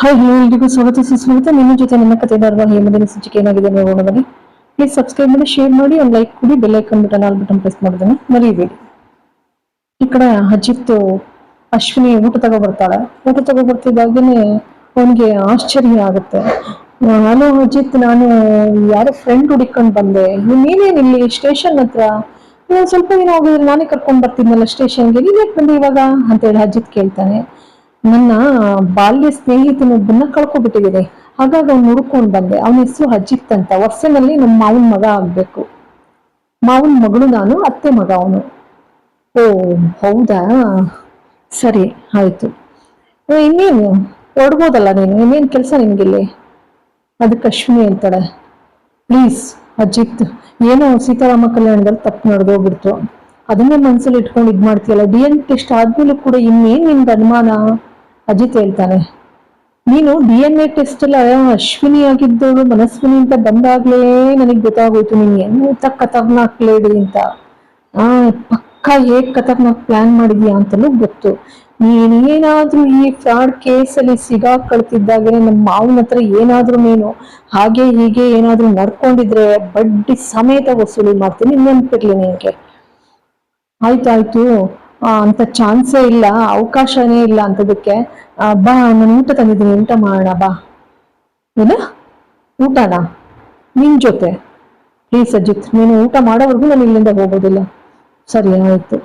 Hi hello ಎಲ್ರಿಗೂ ಸ್ವಾಗತ. ಸುಸ್ವಾಗತ ನಿಮ್ಮ ಜೊತೆ ನನ್ನ ಕತೆ ಧಾರವಾಹಿ ಹೇಮದಿನ ಸಂಚಿಕೆ ಏನಾಗಿದೆ ನೋಡೋಣ ಬನ್ನಿ. ಪ್ಲೀಸ್ ಸಬ್ಸ್ಕ್ರೈಬ್ ಮಾಡಿ ಶೇರ್ ಮಾಡಿ, ಒಂದು ಲೈಕ್ ಕೊಡಿ bell icon button all button press ಮಾಡೋದನ್ನ ಮರೀಬೇಡಿ ಈ ಕಡೆ ಅಜಿತ್, ಅಶ್ವಿನಿ ಊಟ ತಗೋ ಬರ್ತಾಳೆ. ಊಟ ತಗೋ ಬರ್ತಿದ್ದಾಗೇನೆ ಅವನಿಗೆ ಆಶ್ಚರ್ಯ ಆಗುತ್ತೆ. ನಾನು ಅಜಿತ್, ನಾನು ಯಾರೋ ಫ್ರೆಂಡ್ ಹುಡುಕೊಂಡು ಬಂದೆ. ನೀನೇನು ಇಲ್ಲಿ ಸ್ಟೇಷನ್ ಹತ್ರ? ಸ್ವಲ್ಪ ದಿನ ಹೋಗಿದ್ರೆ ನಾನೇ ಕರ್ಕೊಂಡು ಬರ್ತಿದ್ನಲ್ಲ ಸ್ಟೇಷನ್ಗೆ ನೀನ್ ಯಾಕೆ ಬಂದೆ ಇವಾಗ? ಅಂತೇಳಿ ಅಜಿತ್ ಕೇಳ್ತಾನೆ. ನನ್ನ ಬಾಲ್ಯ ಸ್ನೇಹಿತನೊಬ್ಬನ್ನ ಕಳ್ಕೊಬಿಟ್ಟಿದ್ದೀನಿ ಹಾಗಾಗಿ ಅವ್ನು ಹುಡ್ಕೊಂಡು ಬಂದೆ. ಅವನ ಹೆಸರು ಅಜಿತ್ ಅಂತ. ವರ್ಷನಲ್ಲಿ ನಮ್ಮ ಮಾವನ ಮಗ ಆಗ್ಬೇಕು. ಮಾವನ ಮಗಳು ನಾನು, ಅತ್ತೆ ಮಗ ಅವನು. ಓ, ಹೌದಾ? ಸರಿ, ಆಯ್ತು. ಇನ್ನೇನು? ಹೊಡ್ಬೋದಲ್ಲ ನೀನು? ಇನ್ನೇನು ಕೆಲಸ ನಿನ್ಗಿಲ್ಲಿ? ಅದಕ್ಕೆ ಅಶ್ವಿನಿ ಹೇಳ್ತಾಳೆ. ಪ್ಲೀಸ್, ಅಜಿತ್, ಏನೋ ಸೀತಾರಾಮ ಕಲ್ಯಾಣದಲ್ಲಿ ತಪ್ಪು ನಡೆದೋಗ್ಬಿಡ್ತು. ಅದನ್ನೇ ಮನಸ್ಸಲ್ಲಿ ಇಟ್ಕೊಂಡು ಇದು ಮಾಡ್ತೀಯಲ್ಲ ಡಿ ಎನ್ ಟೆಸ್ಟ್ ಆದ್ಮೇಲೆ ಕೂಡ ಇನ್ನೇನು ನಿಮ್ದು ಅನುಮಾನ? ಅಜಿತ್ ಹೇಳ್ತಾನೆ ನೀನು ಡಿ ಎನ್ ಎ ಟೆಸ್ಟ್ ಎಲ್ಲ ಅಶ್ವಿನಿ ಆಗಿದ್ದವಳು ಮನಸ್ವಿನಿ ಅಂತ ಬಂದಾಗ್ಲೇ ನನಗೆ ಗೊತ್ತಾಗೋಯ್ತು ನೀನ್ ಎಂತ ಕತರ್ನಾಕ್ ಲೇಡಿ ಅಂತ. ಆ, ಪಕ್ಕ ಹೇಗ್ ಕತರ್ನಾಕ್ ಪ್ಲಾನ್ ಮಾಡಿದ್ಯಾ ಅಂತಲೂ ಗೊತ್ತು. ನೀನೇನಾದ್ರೂ ಈ ಫ್ರಾಡ್ ಕೇಸಲ್ಲಿ ಸಿಗಾಕೊಳ್ತಿದ್ದಾಗೆ ನಮ್ಮ ಮಾವನ ಹತ್ರ ಏನಾದ್ರೂ ನೀನು ಹಾಗೆ ಹೀಗೆ ಏನಾದ್ರೂ ನಡ್ಕೊಂಡಿದ್ರೆ ಬಡ್ಡಿ ಸಮೇತ ವಸೂಲಿ ಮಾಡ್ತೀನಿ ನೆನ್ಪಿರ್ಲಿ ನಿನ್ಗೆ ಆಯ್ತಾಯ್ತು. ಅಂತ ಚಾನ್ಸೇ ಇಲ್ಲ, ಅವಕಾಶನೇ ಇಲ್ಲ ಅಂತದಕ್ಕೆ ಬಾ, ನಾನು ಊಟ ತಂದಿದ್ದೀನಿ, ಊಟ ಮಾಡೋಣ, ಬಾ. ಏನ? ಊಟನಾ? ನಿನ್ ಜೊತೆ? ಪ್ಲೀಸ್ ಅಜಿತ್, ನೀನು ಊಟ ಮಾಡೋವರೆಗೂ ನಾನು ಇಲ್ಲಿಂದ ಹೋಗೋದಿಲ್ಲ. ಸರಿ, ಆಯ್ತು.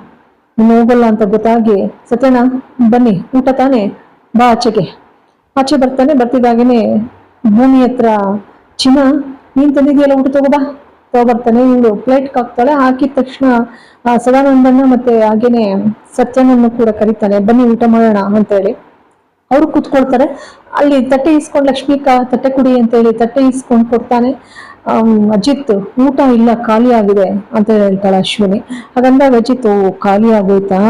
ನೀನು ಹೋಗಲ್ಲ ಅಂತ ಗೊತ್ತಾಗಿ, ಸತ್ಯಣ್ಣ, ಬನ್ನಿ, ಊಟ ತಾನೆ? ಬಾ, ಆಚೆಗೆ. ಆಚೆ ಬರ್ತಾನೆ, ಬರ್ತಿದ್ದಾಗೇನೆ ಭೂಮಿ ಹತ್ರ ಚಿನ್ನ. ನೀನ್ ತಂದಿದ್ಯಲ್ಲ, ಊಟ ತಗೋ ಬಾ. ತಗೊಬರ್ತಾನೆ ಇವಳು ಪ್ಲೇಟ್ ಹಾಕ್ತಾಳೆ ಹಾಕಿದ ತಕ್ಷಣ ಆ, ಸದಾನಂದನ್ನ ಮತ್ತೆ ಹಾಗೇನೆ ಸತ್ಯನನ್ನು ಕೂಡ ಕರೀತಾನೆ ಬನ್ನಿ ಊಟ ಮಾಡೋಣ ಅಂತ ಹೇಳಿ ಅವ್ರು ಕೂತ್ಕೊಳ್ತಾರೆ. ಅಲ್ಲಿ ತಟ್ಟೆ ಇಸ್ಕೊಂಡು ಲಕ್ಷ್ಮೀಕ ತಟ್ಟೆ ಕುಡಿ ಅಂತ ಹೇಳಿ ತಟ್ಟೆ ಇಸ್ಕೊಂಡು ಕೊಡ್ತಾನೆ. ಅಜಿತ್ ಊಟ ಇಲ್ಲ ಖಾಲಿ ಆಗಿದೆ ಅಂತ ಹೇಳ್ತಾಳೆ ಅಶ್ವಿನಿ. ಹಾಗಂದಾಗ ಅಜಿತ್ ಓ ಖಾಲಿ ಆಗೋಯ್ತಾ?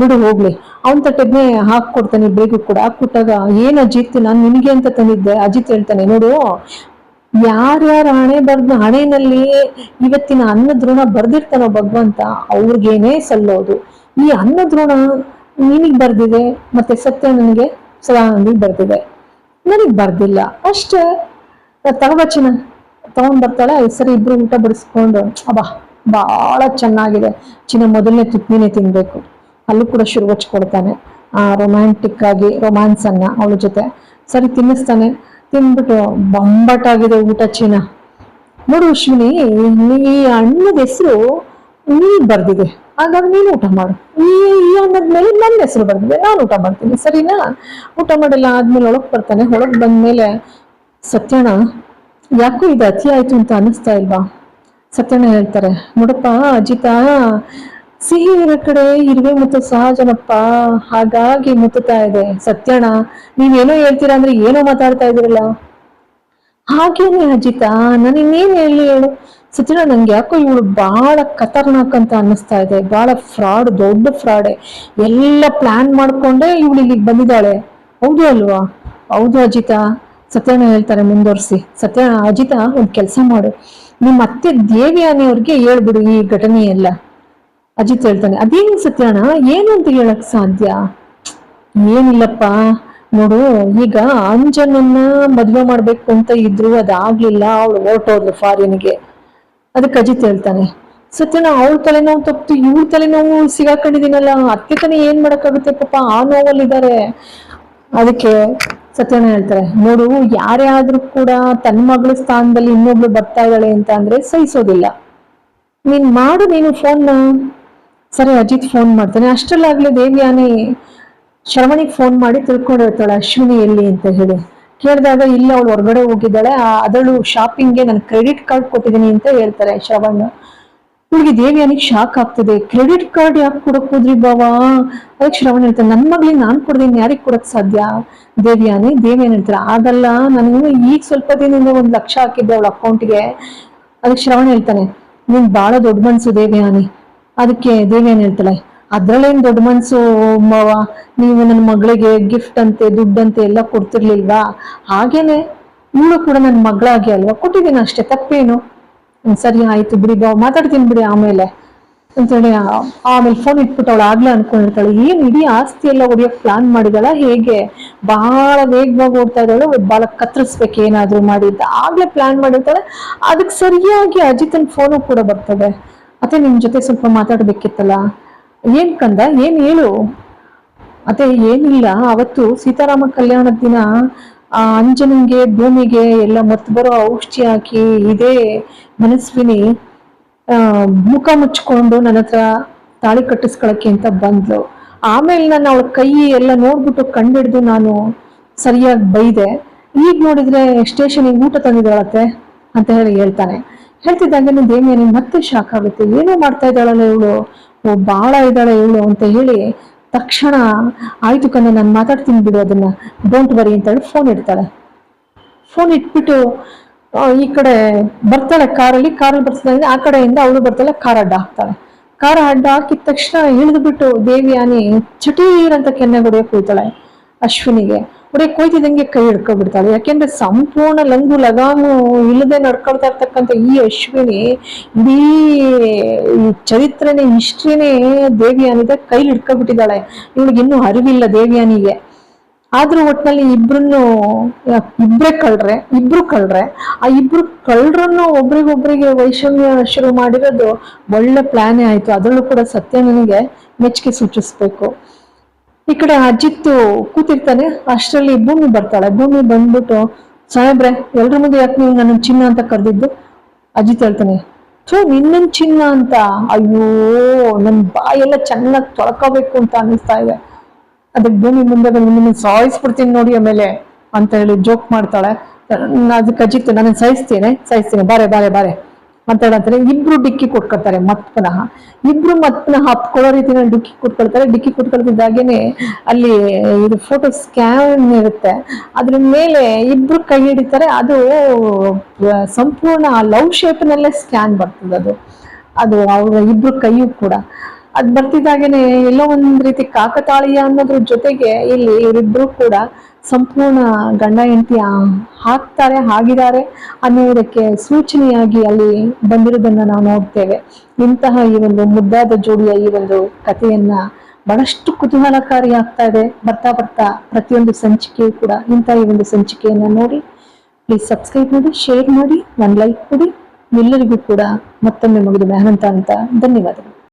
ಬಿಡು ಹೋಗ್ಲಿ. ಅವನ್ ತಟ್ಟೆದ್ನೇ ಹಾಕ್ಕೊಡ್ತಾನೆ ಬೇಗ ಕೂಡ. ಹಾಕ್ಬಿಟ್ಟಾಗ ಏನ್ ಅಜಿತ್ ನಾನು ನಿನಗೆ ಅಂತ ತಂದಿದ್ದೆ. ಅಜಿತ್ ಹೇಳ್ತಾನೆ ನೋಡು ಯಾರ್ಯಾರ ಹಣೆ ಬರ್ದು ಹಣೆನಲ್ಲಿ ಇವತ್ತಿನ ಅನ್ನ ದ್ರೋಣ ಬರ್ದಿರ್ತಾನೋ ಭಗವಂತ, ಅವ್ರಿಗೇನೆ ಸಲ್ಲೋದು. ಈ ಅನ್ನ ದ್ರೋಣ ನಿನಗ್ ಬರ್ದಿದೆ, ಮತ್ತೆ ಸತ್ಯ ನನಗೆ ಸದಾನಂದಿಗೆ ಬರ್ದಿದೆ. ನನಗ್ ಬರ್ದಿಲ್ಲ. ಅಷ್ಟೇ ತಗೋಬಚ್ಚಿನ ತಗೊಂಡ್ ಬರ್ತಾಳೆ, ಸರಿ, ಇಬ್ರು ಊಟ ಬಡಿಸ್ಕೊಂಡು, ಅಬ್ಬಾ ಬಹಳ ಚೆನ್ನಾಗಿದೆ. ಚಿನ್ನ ಮೊದಲನೇ ತುಪ್ಪಿನೇ ತಿನ್ಬೇಕು. ಅಲ್ಲೂ ಕೂಡ ಶುರು ಹಚ್ಕೊಡ್ತಾನೆ ಆ ರೊಮ್ಯಾಂಟಿಕ್ ಆಗಿ ರೊಮ್ಯಾನ್ಸ್ ಅನ್ನ ಅವಳ ಜೊತೆ. ಸರಿ, ತಿನ್ನಿಸ್ತಾನೆ. ತಿನ್ಬಿಟ್ಟು ಬೊಂಬಟಾಗಿದೆ ಊಟ ಚೀನ. ನೋಡು ಅಶ್ವಿನಿ ಈ ಹಣ್ಣದ ಹೆಸರು ನೀ ಬರ್ದಿದೆ. ಹಾಗಾದ್ರೆ ನೀನು ಊಟ ಮಾಡು. ಈ ಈ ಹಣ್ಣದ ಮೇಲೆ ನನ್ನ ಹೆಸರು ಬರ್ದಿದೆ. ನಾನು ಊಟ ಮಾಡ್ತೀನಿ. ಸರಿನಾ? ಊಟ ಮಾಡಿಲ್ಲ, ಆದ್ಮೇಲೆ ಒಳಗೆ ಬರ್ತಾನೆ. ಒಳಗ್ ಬಂದ್ಮೇಲೆ ಸತ್ಯಣ ಯಾಕೋ ಇದು ಅತಿ ಆಯ್ತು ಅಂತ ಅನಿಸ್ತಾ ಇಲ್ವಾ? ಸತ್ಯಣ್ಣ ಹೇಳ್ತಾರೆ, ನೋಡಪ್ಪ, ಅಜಿತ ಸಿಹಿ ಇರೋ ಕಡೆ ಇರುವೆ ಮುತ್ತು ಸಹಜನಪ್ಪ. ಹಾಗಾಗಿ ಮುತ್ತುತ್ತಾ ಇದೆ. ಸತ್ಯಣ ನೀವೇನೋ ಹೇಳ್ತೀರಾ ಅಂದ್ರೆ ಏನೋ ಮಾತಾಡ್ತಾ ಇದ್ದೀರಲ್ಲ? ಹಾಗೇನೆ ಅಜಿತ, ನಾನು ಇನ್ನೇನ್ ಹೇಳಿ ಹೇಳು. ಸತ್ಯಣ್ಣ, ನಂಗೆ ಯಾಕೋ ಇವಳು ಬಹಳ ಖತರ್ನಾಕ್ ಅಂತ ಅನ್ನಿಸ್ತಾ ಇದೆ. ಬಹಳ ಫ್ರಾಡ್, ದೊಡ್ಡ ಫ್ರಾಡೆ. ಎಲ್ಲ ಪ್ಲಾನ್ ಮಾಡ್ಕೊಂಡೆ ಇವಳು ಇಲ್ಲಿಗೆ ಬಂದಿದ್ದಾಳೆ. ಹೌದು ಅಲ್ವಾ? ಹೌದು ಅಜಿತ. ಸತ್ಯಣ್ಣ ಹೇಳ್ತಾರೆ ಮುಂದುವರಿಸಿ. ಸತ್ಯಣ್ಣ, ಅಜಿತ, ಒಂದು ಕೆಲಸ ಮಾಡು. ನಿಮ್ಮ ಅತ್ತೆ ಅವ್ರಿಗೆ ಹೇಳ್ಬಿಡು ಈ ಘಟನೆ ಎಲ್ಲ ಅಜಿತ್ ಹೇಳ್ತಾನೆ, ಅದೇನು ಸತ್ಯಾಣ ಏನು ಅಂತ ಹೇಳಕ್ ಸಾಧ್ಯ? ಏನಿಲ್ಲಪ್ಪ, ನೋಡು, ಈಗ ಅಂಜನನ್ನ ಮದ್ವೆ ಮಾಡ್ಬೇಕು ಅಂತ ಇದ್ರು ಅದಾಗ್ಲಿಲ್ಲ, ಅವಳು ಹೊರಟೋದ್ಲು ಫಾರಿನ್ಗೆ. ಅದಕ್ಕೆ ಅಜಿತ್ ಹೇಳ್ತಾನೆ, ಸತ್ಯನ, ಅವಳ ತಲೆನೋವು ತಪ್ಪು ಇವಳ ತಲೆನೋವು ಸಿಗಾಕೊಂಡಿದ್ದೀನಲ್ಲ, ಅತ್ತೆ ತಾನೇ ಏನ್ ಮಾಡಕ್ಕಾಗುತ್ತೆ ಪಾಪ, ಆ ನೋವಲ್ಲಿದ್ದಾರೆ. ಅದಕ್ಕೆ ಸತ್ಯನ ಹೇಳ್ತಾರೆ, ನೋಡು, ಯಾರೇ ಆದ್ರೂ ಕೂಡ ತನ್ನ ಮಗಳ ಸ್ಥಾನದಲ್ಲಿ ಇನ್ನೊಬ್ಳು ಬರ್ತಾ ಇದ್ದಾಳೆ ಅಂತ ಅಂದ್ರೆ ಸಹಿಸೋದಿಲ್ಲ. ನೀನ್ ಮಾಡು, ನೀನು ಫೋನ್ನ ಸರಿ, ಅಜಿತ್ ಫೋನ್ ಮಾಡ್ತಾನೆ. ಅಷ್ಟರಲ್ಲಾಗಲೇ ದೇವ್ಯಾನಿ ಶ್ರವಣಿಗೆ ಫೋನ್ ಮಾಡಿ ತಿಳ್ಕೊಂಡಿರ್ತಾಳೆ, ಅಶ್ವಿನಿ ಎಲ್ಲಿ? ಅಂತ ಹೇಳಿ. ಕೇಳಿದಾಗ ಇಲ್ಲ, ಅವಳು ಹೊರಗಡೆ ಹೋಗಿದ್ದಾಳೆ. ಅದಳು ಶಾಪಿಂಗ್ಗೆ ನಾನು ಕ್ರೆಡಿಟ್ ಕಾರ್ಡ್ ಕೊಟ್ಟಿದ್ದೀನಿ ಅಂತ ಹೇಳ್ತಾರೆ ಶ್ರವಣ್. ಇವಳಿಗೆ ದೇವಿಯಾನಿಗೆ ಶಾಕ್ ಆಗ್ತದೆ. ಕ್ರೆಡಿಟ್ ಕಾರ್ಡ್ ಯಾಕೆ ಕೊಡಕ್ ಹೋದ್ರಿ ಬಾವಾ? ಅದಕ್ಕೆ ಶ್ರವಣ್ ಹೇಳ್ತಾನೆ ನನ್ನ ಮಗಳಿಗೆ ನಾನು ಕೊಡ್ದೀನಿ, ಯಾರಿಗೆ ಕೊಡಕ್ ಸಾಧ್ಯ? ದೇವಿಯಾನಿ ದೇವಿಯಾನಿ ಹೇಳ್ತಾರೆ, ಆಗಲ್ಲ ನಾನು ಈಗ ಸ್ವಲ್ಪ ದಿನದಿಂದ ಒಂದು ಲಕ್ಷ ಹಾಕಿದ್ದೆ ಅವಳ ಅಕೌಂಟ್ಗೆ ಅದಕ್ಕೆ ಶ್ರವಣ್ ಹೇಳ್ತಾನೆ ನೀನ್ ಬಹಳ ದೊಡ್ಡ ಮನ್ಸು ದೇವಿಯಾನಿ. ಅದಕ್ಕೆ ದೇವೇನ್ ಹೇಳ್ತಾಳೆ ಅದ್ರಲ್ಲೇನ್ ದೊಡ್ಡ ಮನ್ಸು ಮಾವ ನೀವು ನನ್ನ ಮಗಳಿಗೆ ಗಿಫ್ಟ್ ಅಂತೆ ದುಡ್ಡಂತೆ ಎಲ್ಲ ಕೊಡ್ತಿರ್ಲಿಲ್ವಾ? ಹಾಗೇನೆ ಇವಳು ಕೂಡ ನನ್ನ ಮಗಳಾಗಿ ಅಲ್ವಾ ಕೊಟ್ಟಿದ್ದೀನಿ ಅಷ್ಟೇ, ತಪ್ಪೇನು? ಸರಿ ಆಯ್ತು ಬಿಡಿ ಬಾ ಮಾತಾಡ್ತೀನಿ ಬಿಡಿ ಆಮೇಲೆ. ಅಂತೇಳಿ ಆಮೇಲೆ ಫೋನ್ ಇಟ್ಬಿಟ್ಟು ಅವಳು ಆಗ್ಲೇ ಅನ್ಕೊಂಡಿರ್ತಾಳೆ ಏನ್ ಇಡೀ ಆಸ್ತಿ ಎಲ್ಲ ಹೊಡಿಯೋಕ್ ಪ್ಲಾನ್ ಮಾಡಿದಾಳ ಹೇಗೆ? ಬಹಳ ವೇಗವಾಗಿ ಓಡ್ತಾ ಇದ್ದಾಳು ಬಹಳ ಕತ್ತರಿಸ್ಬೇಕು ಏನಾದ್ರೂ ಮಾಡಿ ಅಂತ ಆಗ್ಲೇ ಪ್ಲಾನ್ ಮಾಡಿರ್ತಾಳೆ ಅದಕ್ಕೆ ಸರಿಯಾಗಿ ಅಜಿತನ್ ಫೋನು ಕೂಡ ಬರ್ತದೆ. ಅತ್ತೆ ನಿಮ್ ಜೊತೆ ಸ್ವಲ್ಪ ಮಾತಾಡ್ಬೇಕಿತ್ತಲ್ಲ? ಏನ್ ಕಂದ? ಏನ್ ಹೇಳು? ಅತ್ತೆ, ಏನಿಲ್ಲ. ಅವತ್ತು ಸೀತಾರಾಮ ಕಲ್ಯಾಣದ ದಿನ, ಆ ಅಂಜನಂಗೆ, ಭೂಮಿಗೆ ಎಲ್ಲ ಮತ್ ಬರೋ ಔಷಧಿ ಹಾಕಿ ಇದೇ ಮನಸ್ವಿನಿ ಮುಖ ಮುಚ್ಕೊಂಡು ನನ್ನ ಹತ್ರ ತಾಳಿ ಕಟ್ಟಿಸ್ಕೊಳಕ್ಕೆ ಅಂತ ಬಂದ್ಲು. ಆಮೇಲೆ ನಾನು ಅವಳ ಕೈ ಎಲ್ಲ ನೋಡ್ಬಿಟ್ಟು ಕಂಡಿಡ್ದು ನಾನು ಸರಿಯಾಗಿ ಬೈದೆ. ಈಗ ನೋಡಿದ್ರೆ ಸ್ಟೇಷನಿಗೆ ಊಟ ತಂದಿದ್ದಾಳತ್ತೆ ಅಂತ ಹೇಳಿ ಹೇಳ್ತಾನೆ. ಹೇಳ್ತಿದ್ದಂಗೆ ದೇವಿಯ ನಿನ್ ಮತ್ತೆ ಶಾಕ್ ಆಗುತ್ತೆ. ಏನೋ ಮಾಡ್ತಾ ಇದ್ದಾಳಲ್ಲ ಇವಳು? ಓ, ಬಾಳ ಇದ್ದಾಳೆ ಇವಳು ಅಂತ ಹೇಳಿ ತಕ್ಷಣ ಆಯ್ತು ಕಣ್ಣ, ನಾನು ಮಾತಾಡ್ತೀನಿ ಬಿಡು ಅದನ್ನ. ಡೋಂಟ್ ವರಿ ಅಂತ ಹೇಳಿ ಫೋನ್ ಇಡ್ತಾಳೆ. ಫೋನ್ ಇಟ್ಬಿಟ್ಟು ಈ ಕಡೆ ಬರ್ತಾಳೆ ಕಾರಲ್ಲಿ ಕಾರಲ್ಲಿ ಬರ್ತಾಳೆ ಆ ಕಡೆಯಿಂದ ಅವಳು ಬರ್ತಾಳೆ ಕಾರ್ ಅಡ್ಡ ಹಾಕ್ತಾಳೆ. ಕಾರ್ ಅಡ್ಡ ಹಾಕಿದ ತಕ್ಷಣ ಇಳಿದು ಬಿಟ್ಟು ದೇವಿಯಾನಿ ಚಟೀರ್ ಅಂತ ಕೆನ್ನೆ ಹೊಡೆಯಕ್ ಹೋಯ್ತಾಳೆ ಅಶ್ವಿನಿಗೆ. ಹೊಡೆಯಕ್ ಕೊಯ್ತಿದಂಗೆ ಕೈ ಹಿಡ್ಕೊಬಿಡ್ತಾಳೆ ಯಾಕೆಂದ್ರೆ ಸಂಪೂರ್ಣ ಲಂಗು ಲಗಾಮು ಇಲ್ಲದೆ ನಡ್ಕೊಳ್ತಾ ಇರ್ತಕ್ಕಂಥ ಈ ಅಶ್ವಿನಿ ಇಡೀ ಚರಿತ್ರೆನೇ, ಹಿಸ್ಟ್ರಿನೇ ದೇವಿಯಾನಿದ ಕೈಲಿ ಹಿಡ್ಕೊಬಿಟ್ಟಿದ್ದಾಳೆ ಇವಳಿಗೆ ಇನ್ನೂ ಅರಿವಿಲ್ಲ ದೇವಿಯಾನಿಗೆ. ಆದ್ರೂ ಒಟ್ಟಿನಲ್ಲಿ ಇಬ್ರನ್ನು ಇಬ್ರೇ ಕಳ್ರೆ, ಇಬ್ರು ಕಳ್ರೆ. ಆ ಇಬ್ರು ಕಳ್ರನ್ನು ಒಬ್ರಿಗೊಬ್ರಿಗೆ ವೈಷಮ್ಯ ಶುರು ಮಾಡಿರೋದು ಒಳ್ಳೆ ಪ್ಲಾನೇ ಆಯ್ತು. ಅದರಲ್ಲೂ ಕೂಡ ಸತ್ಯ ನನಗೆ ಮೆಚ್ಚುಗೆ ಸೂಚಿಸ್ಬೇಕು. ಈ ಕಡೆ ಅಜಿತ್ ಕೂತಿರ್ತಾನೆ, ಅಷ್ಟರಲ್ಲಿ ಭೂಮಿ ಬರ್ತಾಳೆ. ಭೂಮಿ ಬಂದ್ಬಿಟ್ಟು, ಸಾಹೇಬ್ರೆ, ಎಲ್ರ ಮುಂದೆ ಯಾಕೆ ನೀವು ನನ್ನ ಚಿನ್ನ ಅಂತ ಕರೆದಿದ್ದು? ಅಜಿತ್ ಹೇಳ್ತಾನೆ ಸೊ ನಿನ್ನ ಚಿನ್ನ ಅಂತ? ಅಯ್ಯೋ, ನನ್ ಬಾಯೆಲ್ಲ ಚೆನ್ನಾಗಿ ತೊಳ್ಕೋಬೇಕು ಅಂತ ಅನ್ನಿಸ್ತಾ ಇದೆ. ಅದಕ್ಕೆ ಭೂಮಿ ಮುಂದೆ ನಿಮ್ಮನ್ನ ಸಾಯಿಸ್ಬಿಡ್ತೀನಿ ನೋಡಿ ಆಮೇಲೆ ಅಂತ ಹೇಳಿ ಜೋಕ್ ಮಾಡ್ತಾಳೆ. ಅದಕ್ಕೆ ಅಜಿತ್, ನಾನು ಸಹಿಸ್ತೇನೆ ಸಹಿಸ್ತೇನೆ. ಬಾರೆ ಬಾರೆ ಬಾರೆ. ಅಂತ ಹೇಳಂತಾರೆ. ಇಬ್ರು ಡಿಕ್ಕಿ ಕೊಟ್ಕೊಳ್ತಾರೆ ಮತ್ ಪುನಃ. ಇಬ್ರು ಮತ್ ಪುನಃ ಹಪ್ಕೊಳ್ಳೋ ರೀತಿನಲ್ಲಿ ಡಿಕ್ಕಿ ಕೊಟ್ಕೊಳ್ತಾರೆ. ಡಿಕ್ಕಿ ಕೊಟ್ಕೊಳ್ತಿದ್ದಾಗೇನೆ ಅಲ್ಲಿ ಇದು ಫೋಟೋ ಸ್ಕ್ಯಾನ್ ಇರುತ್ತೆ. ಅದ್ರ ಮೇಲೆ ಇಬ್ರು ಕೈ ಹಿಡಿತಾರೆ. ಅದು ಸಂಪೂರ್ಣ ಲವ್ ಶೇಪ್ನಲ್ಲೇ ಸ್ಕ್ಯಾನ್ ಬರ್ತದೆ ಅದು. ಅದು ಅವ್ರ ಇಬ್ರು ಕೈಯೂ ಕೂಡ. ಅದ್ ಬರ್ತಿದ್ದಾಗೇನೆ ಎಲ್ಲೋ ಒಂದ್ ರೀತಿ ಕಾಕತಾಳೀಯ ಅನ್ನೋದ್ರ ಜೊತೆಗೆ ಇಲ್ಲಿ ಇವರಿಬ್ರು ಕೂಡ ಸಂಪೂರ್ಣ ಗಂಡ ಹೆಂಡತಿ ಹಾಕ್ತಾರೆ ಆಗಿದ್ದಾರೆ ಅನ್ನೋದಕ್ಕೆ ಸೂಚನೆಯಾಗಿ ಅಲ್ಲಿ ಬಂದಿರೋದನ್ನ ನಾವು ನೋಡ್ತೇವೆ. ಇಂತಹ ಈ ಒಂದು ಮುದ್ದಾದ ಜೋಡಿಯ ಈ ಒಂದು ಕಥೆಯನ್ನ ಬಹಳಷ್ಟು ಕುತೂಹಲಕಾರಿ ಆಗ್ತಾ ಇದೆ. ಬರ್ತಾ ಬರ್ತಾ ಪ್ರತಿಯೊಂದು ಸಂಚಿಕೆಯೂ ಕೂಡ ಇಂತಹ ಈ ಒಂದು ಸಂಚಿಕೆಯನ್ನ ನೋಡಿ. ಪ್ಲೀಸ್ ಸಬ್ಸ್ಕ್ರೈಬ್ ಮಾಡಿ ಶೇರ್ ಮಾಡಿ ಒಂದು ಲೈಕ್ ಕೊಡಿ ಎಲ್ಲರಿಗೂ ಕೂಡ ಮತ್ತೊಮ್ಮೆ ಮುಗಿದು ಮೆಹನಂತ ಅಂತ ಧನ್ಯವಾದಗಳು.